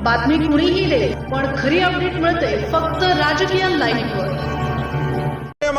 बातमी कुणीही दे पण खरी अपडेट मिळते फक्त राजकीय लाईव्हवर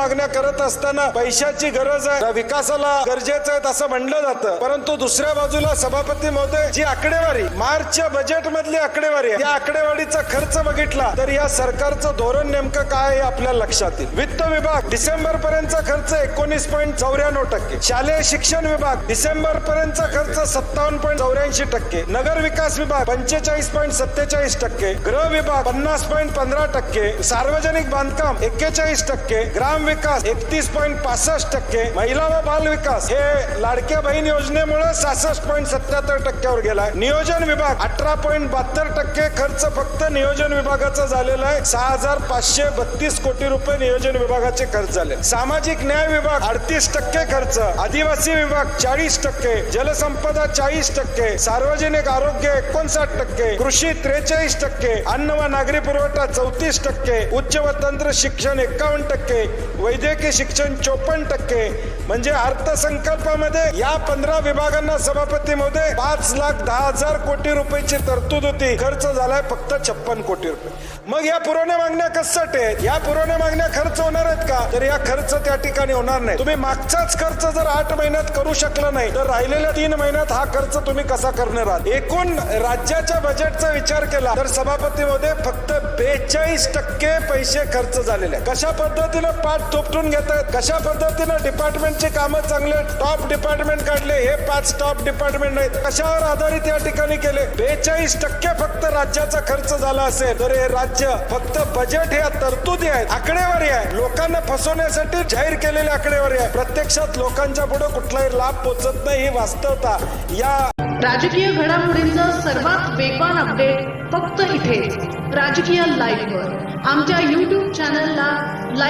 मागण्या करत असताना पैशाची गरज आहे. विकासाला गरजेचं आहे असं म्हणलं जातं. परंतु दुसऱ्या बाजूला सभापती महोदय जी आकडेवारी मार्चच्या बजेट मधली आकडेवारी या आकडेवारीचा खर्च बघितला तर या सरकारचं धोरण नेमकं काय हे आपल्या लक्षात येईल. वित्त विभाग डिसेंबर पर्यंतचा खर्च एकोणीस पॉईंट चौऱ्याण्णव टक्के. शालेय शिक्षण विभाग डिसेंबर पर्यंतचा खर्च सत्तावन्न पॉईंट चौऱ्याऐंशी टक्के. नगर विकास विभाग पंचेचाळीस पॉईंट सत्तेचाळीस टक्के. गृह विभाग पन्नास पॉईंट पंधरा टक्के. सार्वजनिक बांधकाम एक्केचाळीस टक्के. ग्राम विकास एकतीस पॉईंट पासष्ट टक्के. महिला व बाल विकास हे लाडक्या बहीण योजनेमुळे सहासष्ट पॉईंट सत्याहत्तर टक्क्यावर गेलाय. नियोजन विभाग अठरा पॉईंट बहात्तर टक्के खर्च फक्त नियोजन विभागाचा झालेला आहे. सहा हजार पाचशे बत्तीस कोटी रुपये नियोजन विभागाचे खर्च झाले. सामाजिक न्याय विभाग अडतीस टक्के खर्च. आदिवासी विभाग चाळीस टक्के. जलसंपदा चाळीस टक्के. सार्वजनिक आरोग्य एकोणसाठ टक्के. कृषी त्रेचाळीस टक्के. अन्न व नागरी पुरवठा चौतीस टक्के. उच्च व तंत्र शिक्षण एकावन्न टक्के. वैद्यकीय शिक्षण चोपन्न टक्के. म्हणजे अर्थसंकल्पामध्ये या पंधरा विभागांना सभापती मध्ये पाच लाख दहा हजार कोटी रुपयाची तरतूद होती. खर्च झालाय फक्त छप्पन कोटी रुपये. मग या पुरवण्या मागण्या कशासाठी आहेत? या पुरवण्या मागण्या खर्च होणार आहेत का? तर या खर्च त्या ठिकाणी होणार नाही. तुम्ही मागचाच खर्च जर आठ महिन्यात करू शकला नाही तर राहिलेल्या तीन महिन्यात हा खर्च तुम्ही कसा करणार आहात? एकूण राज्याच्या बजेटचा विचार केला तर सभापती मध्ये फक्त बेचाळीस टक्के पैसे खर्च झालेले कशा पद्धतीनं पाठ थोपटून घेत आहेत कशा पद्धतीनं डिपार्टमेंटचे कामं चांगले टॉप डिपार्टमेंट काढले हे पाच टॉप डिपार्टमेंट आहेत. कशावर आधारित या ठिकाणी केले? बेचाळीस टक्के फक्त राज्याचा खर्च झाला असेल. तर हे राज्य फक्त बजेट ह्या तरतुदी आहेत आकडेवारी आहे. लोकांना फसवण्यासाठी जाहीर केलेली आकडेवारी आहे. प्रत्यक्षात लोकांच्या पुढे कुठलाही लाभ पोचत नाही ही वास्तवता. या राजकीय घडामोडींचं सर्वात वेगवान अपडेट फक्त इथे. राजकीय लाईव्हवर आमच्या YouTube channel